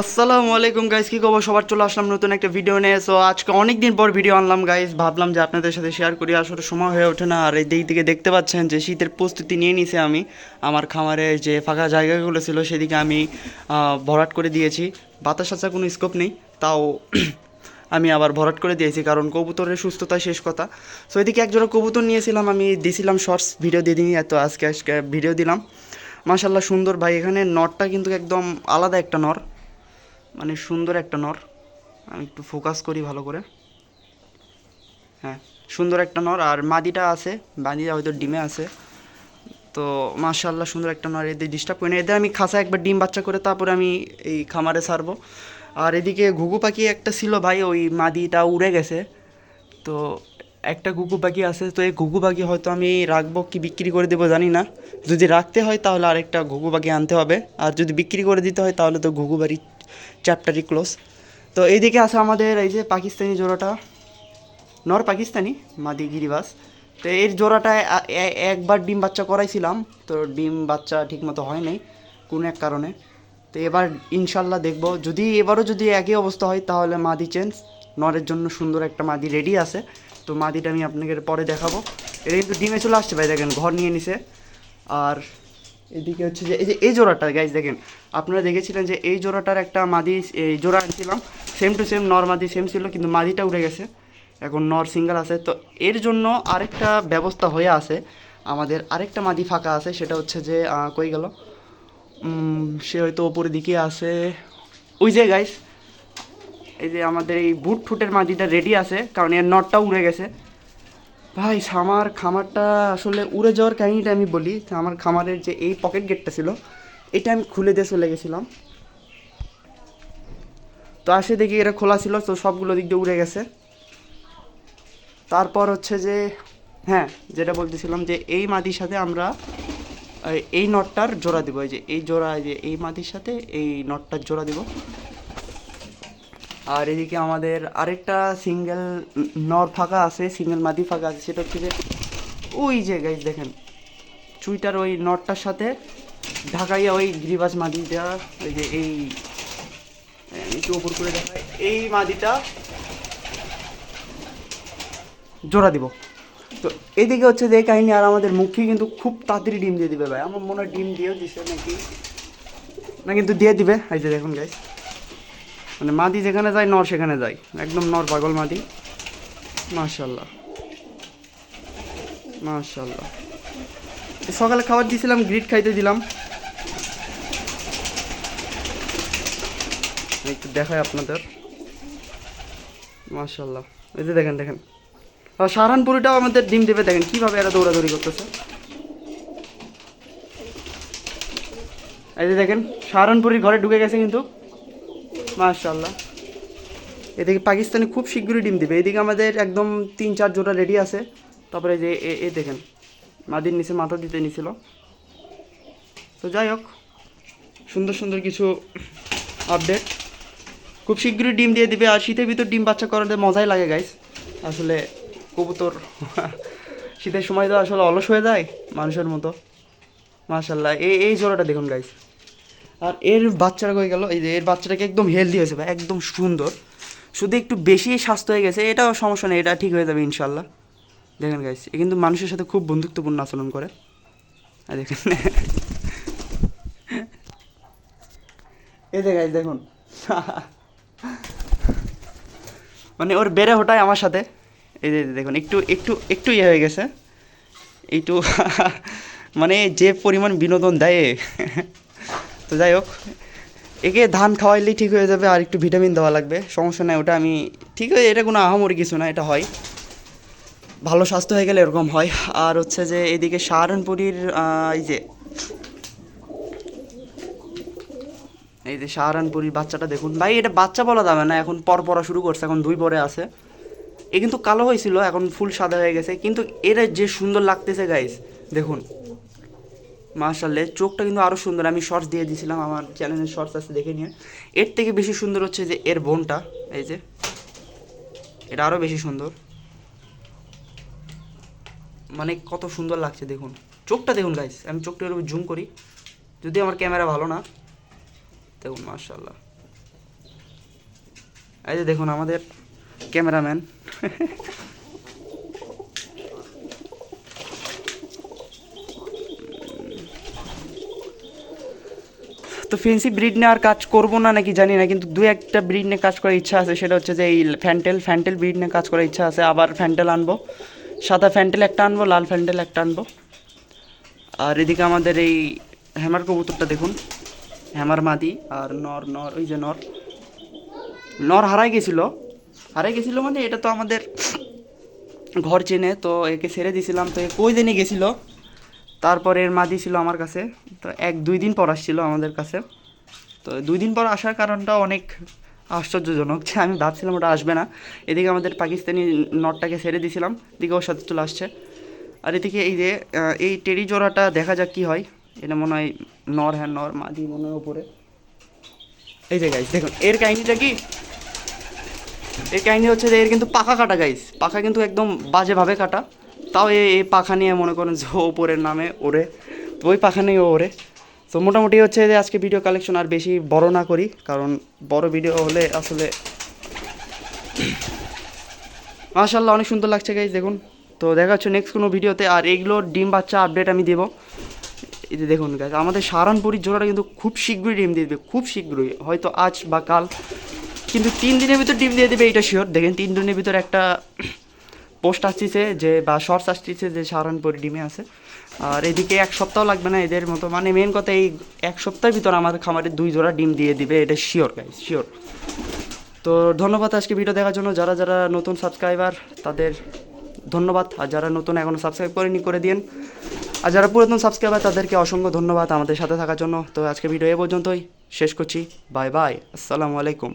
আসসালামু আলাইকুম গাইস কি খবর? সবার চলে আসলাম নতুন একটা ভিডিও নিয়ে। সো আজকে অনেক দিন পর ভিডিও আনলাম গাইস ভাবলাম যে আপনাদের সাথে শেয়ার করি। আসলে সময় হয়ে ওঠে না। আর এই দিক থেকে দেখতে পাচ্ছেন যে শীতের প্রস্তুতি নিয়ে নিছে আমি। আমার খামারে যে ফাঁকা জায়গাগুলো ছিল, সেদিকে আমি ভরাট করে দিয়েছি। বাতাস আসার কোনো স্কোপ নেই। তাও আমি আবার ভরাট করে দিয়েছি, কারণ কবুতরের সুস্থতা শেষ কথা। সো এদিকে একজোড়া কবুতর নিয়েছিলাম। আমি দিয়েছিলাম শর্টস ভিডিও দিয়ে দিই। এত আজকে আজকে ভিডিও দিলাম। মাশাল্লাহ সুন্দর। ভাই, এখানে নরটা কিন্তু একদম আলাদা একটা নর। মানে সুন্দর একটা নর। আমি একটু ফোকাস করি ভালো করে। হ্যাঁ সুন্দর একটা নর। আর মাদিটা আছে, মাদিটা হয়তো ডিমে আছে। তো মাশাল্লাহ সুন্দর একটা নর। এদের ডিস্টার্ব করি না। এদের আমি খাসা একবার ডিম বাচ্চা করে তারপরে আমি এই খামারে সারবো আর এদিকে ঘুঘু পাখি একটা ছিল ভাই, ওই মাদিটা উড়ে গেছে। তো একটা ঘুঘু পাখি আছে, তো এই ঘুঘু পাখি হয়তো আমি রাখব কি বিক্রি করে দেবো জানি না। যদি রাখতে হয় তাহলে আরেকটা ঘুঘু পাখি আনতে হবে। আর যদি বিক্রি করে দিতে হয় তাহলে তো ঘুঘু বাড়ি চ্যাপ্টারই ক্লোজ তো এইদিকে আছে আমাদের এই যে পাকিস্তানি জোড়াটা। নর পাকিস্তানি, মাদি গিরিবাস। তো এর এ- একবার ডিম বাচ্চা করাইছিলাম। তো ডিম বাচ্চা ঠিকমতো হয় নাই, কোনো এক কারণে। তো এবার ইনশাল্লাহ দেখব। যদি এবারও যদি একই অবস্থা হয়, তাহলে মাদি চেঞ্জ নরের জন্য সুন্দর একটা মাদি রেডি আছে। তো মাদিটা আমি আপনাকে পরে দেখাবো। এটা কিন্তু ডিমে চলে আসছে ভাই, দেখেন, ঘর নিয়ে নিছে। আর এদিকে হচ্ছে যে, এই যে, এই জোড়াটা গাইজ দেখেন। আপনারা দেখেছিলেন যে, এই জোড়াটার একটা মাদি, এই জোড়া আনছিলাম। সেম টু সেম নর মাদি সেম ছিল, কিন্তু মাদিটা উড়ে গেছে। এখন নর সিঙ্গেল আছে। তো এর জন্য আরেকটা ব্যবস্থা হয়ে আছে। আমাদের আরেকটা মাদি ফাঁকা আছে, সেটা হচ্ছে যে কই গেল? সে হয়তো ওপরের দিকে আছে। ওই যে গাইস এই যে আমাদের এই বুট ফুটের মাদিটা রেডি আছে, কারণ এর নটটা উড়ে গেছে। ভাই আমার খামারটা আসলে উড়ে যাওয়ার কাহিনিটা আমি বলি। আমার খামারের যে এই পকেট গেটটা ছিল এটা আমি খুলে দিয়ে চলে গেছিলাম। তো আসে দেখি এটা খোলা ছিল তো সবগুলো দিক দিয়ে উড়ে গেছে। তারপর হচ্ছে যে হ্যাঁ যেটা বলতেছিলাম যে এই মাদির সাথে আমরা এই, নটটার জোড়া দিব। এই যে এই জোড়া যে এই মাদির সাথে এই নটটার জোড়া দিব। আর এদিকে আমাদের আরেকটা সিঙ্গেল নর ফাঁকা আছে, সিঙ্গেল মাদি ফাঁকা আছে, সেটা হচ্ছে যে ওই যে গাইজ দেখেন, চুইটার ওই নটটার সাথে ঢাকাইয়া ওই গিরিবাজ মাদি দেওয়া ওই যে এই একটু উপর করে দেখাই, এই মাদিটা জোড়া দিব। তো এদিকে হচ্ছে যে কাহিনী আর আমাদের মুখী কিন্তু খুব তাড়াতাড়ি ডিম দিয়ে দিবে ভাই। আমার মনে হয় ডিম দিয়েও দিছে নাকি? না কিন্তু দিয়ে দিবে, এই যে দেখুন গাইজ মানে মাদি যেখানে যায়, নর সেখানে যায়। একদম নর, পাগল মাদি। মাশাল্লাহ মাশাল্লাহ সকালে খাবার দিয়েছিলাম গ্রিট খাইতে দিলাম। একটু দেখাই আপনাদের। মাশাল্লাহ এই যে দেখেন দেখেন। আর সাহারানপুরিটাও আমাদের ডিম দেবে, দেখেন কীভাবে এরা দৌড়াদৌড়ি করতেছে। এই যে দেখেন, সাহারানপুরির ঘরে ঢুকে গেছে কিন্তু। মাশাল্লাহ এদিকে পাকিস্তানি খুব শীঘ্রই ডিম দিবে। এদিকে আমাদের একদম তিন, চার জোড়া রেডি আছে। তারপরে যে এ দেখেন, মাদির নিচে মাথা দিতে নিছিল। তো যাই হোক, সুন্দর সুন্দর কিছু আপডেট খুব শীঘ্রই ডিম দিয়ে দিবে। আর শীতের ভিতর ডিম বাচ্চা করাতে মজাই লাগে গাইস আসলে কবুতর, শীতের সময় তো আসলে অলস হয়ে যায় মানুষের মতো। মাশাল্লাহ এই এই জোড়াটা দেখুন গাইস আর এর বাচ্চারা হয়ে গেল? এই যে এর বাচ্চাটাকে একদম হেলদি হয়েছে ভাই, একদম সুন্দর। শুধু একটু বেশি স্বাস্থ্য হয়ে গেছে, এটাও সমস্যা নেই, এটা ঠিক হয়ে যাবে ইনশাল্লাহ দেখেন গাইস এ কিন্তু মানুষের সাথে খুব বন্ধুত্বপূর্ণ আচরণ করে। আর দেখেন। এই যে গাইস দেখুন। মানে ওর বেড়ে ওঠায় আমার সাথে। এই যে দেখুন, একটু একটু একটু ইয়ে হয়ে গেছে। একটু মানে যে পরিমাণ বিনোদন দেয়। তো যাই হোক, একে ধান খাওয়াইলেই ঠিক হয়ে যাবে আর একটু ভিটামিন দেওয়া লাগবে। সমস্যা নাই, ওটা আমি ঠিক হয়ে এটা কোনো আহামরি কিছু না, এটা হয়। ভালো স্বাস্থ্য হয়ে গেলে এরকম হয়। আর হচ্ছে যে এদিকে সাহারানপুরির এই যে এই যে সাহারানপুরির বাচ্চাটা দেখুন। ভাই, এটা বাচ্চা বলা যাবে না, এখন পর পড়া শুরু করছে, এখন দুই পরে আছে। এ কিন্তু কালো হয়েছিল, এখন ফুল সাদা হয়ে গেছে। কিন্তু এরা যে সুন্দর লাগতেছে গাইস দেখুন। মার্শাল্লে চোখটা কিন্তু আরও সুন্দর। আমি শর্টস দিয়ে দিয়েছিলাম, আমার চ্যানেলের শর্টস আছে, দেখে নিয়ে। এর থেকে বেশি সুন্দর হচ্ছে যে এর বোনটা, এই যে। এটা আরও বেশি সুন্দর। মানে কত সুন্দর লাগছে, দেখুন। চোখটা দেখুন গাইস আমি চোখটা এরকম জুম করি। যদি আমার ক্যামেরা ভালো না, দেখুন মার্শাল্লাহ এই যে দেখুন, আমাদের ক্যামেরাম্যান তো ফেন্সি ব্রিড নিয়ে আর কাজ করব না নাকি জানি না, কিন্তু দু একটা ব্রিড নিয়ে কাজ করার ইচ্ছা আছে, সেটা হচ্ছে যে এই ফ্যান্টেল ফ্যান্টেল ব্রিড নিয়ে কাজ করার ইচ্ছা আছে, আবার ফ্যান্টেল আনব। সাদা ফ্যান্টেল একটা আনব, লাল ফ্যান্টেল একটা আনব। আর এদিকে আমাদের এই হ্যামার কবুতরটা দেখুন, হ্যামার মাদি আর নর নর, ওই যে নর। নর হারাই গেছিল হারাই গেছিল মানে এটা তো আমাদের ঘর চেনে, তো একে ছেড়ে দিয়েছিলাম তো কই দিনই গেছিল? তারপরে এর মাদি ছিল আমার কাছে। তো এক, দুই দিন পর আসছিল আমাদের কাছে। তো দুই দিন পর আসার কারণটা অনেক আশ্চর্যজনক যে আমি ভাবছিলাম ওটা আসবে না। এদিকে আমাদের পাকিস্তানি নটটাকে ছেড়ে দিয়েছিলাম এদিকে ওর সাথে চলে আসছে। আর এদিকে এই যে এই টেরি জোড়াটা দেখা যাক কি হয়। এটা মনে হয় নর হ্যাঁ নর, মাদি মনে হয় ওপরে। এই যে গাইস দেখুন, এর কাহিনিটা কি? এর কাহিনি হচ্ছে যে এর কিন্তু পাখা কাটা গাইস পাখা কিন্তু একদম বাজেভাবে কাটা। তাও এই পাখা নিয়ে মনে করেন যে ওপরের নামে ওরে, তো ওই পাখা নিয়ে ওরে। তো মোটামুটি হচ্ছে যে আজকে ভিডিও কালেকশন আর বেশি বড় না করি, কারণ বড় ভিডিও হলে আসলে মাশাল্লাহ অনেক সুন্দর লাগছে গাইস দেখুন। তো দেখা হচ্ছে নেক্সট কোনো ভিডিওতে আর এগুলোর ডিম বাচ্চা আপডেট আমি দেবো। এই যে দেখুন গাছ আমাদের সাহারানপুরির জোড়াটা কিন্তু খুব শীঘ্রই ডিম দিয়ে দেবে, খুব শীঘ্রই। হয়তো আজ বা কাল, কিন্তু তিন দিনের ভিতর ডিম দিয়ে দেবে এটা শিওর দেখেন, তিন দিনের ভিতর একটা পোস্ট আসতেছে যে, বা শর্টস আসতেছে যে, সাহারানপুরি ডিমে আছে। আর এদিকে এক সপ্তাহ লাগবে না এদের মতো। মানে মেন কথা এই এক সপ্তাহের ভিতর আমার খামারে দুই জোড়া ডিম দিয়ে দিবে। এটা শিওর গাইস শিওর তো ধন্যবাদ আজকে ভিডিও দেখার জন্য। যারা যারা নতুন সাবস্ক্রাইবার তাদের ধন্যবাদ। আর যারা নতুন এখনও সাবস্ক্রাইব করেনি, করে দিন আর যারা পুরাতন সাবস্ক্রাইবার তাদেরকে অসংখ্য ধন্যবাদ আমাদের সাথে থাকার জন্য। তো আজকে ভিডিও এ পর্যন্তই। শেষ করছি। বাই বাই আসসালামু আলাইকুম।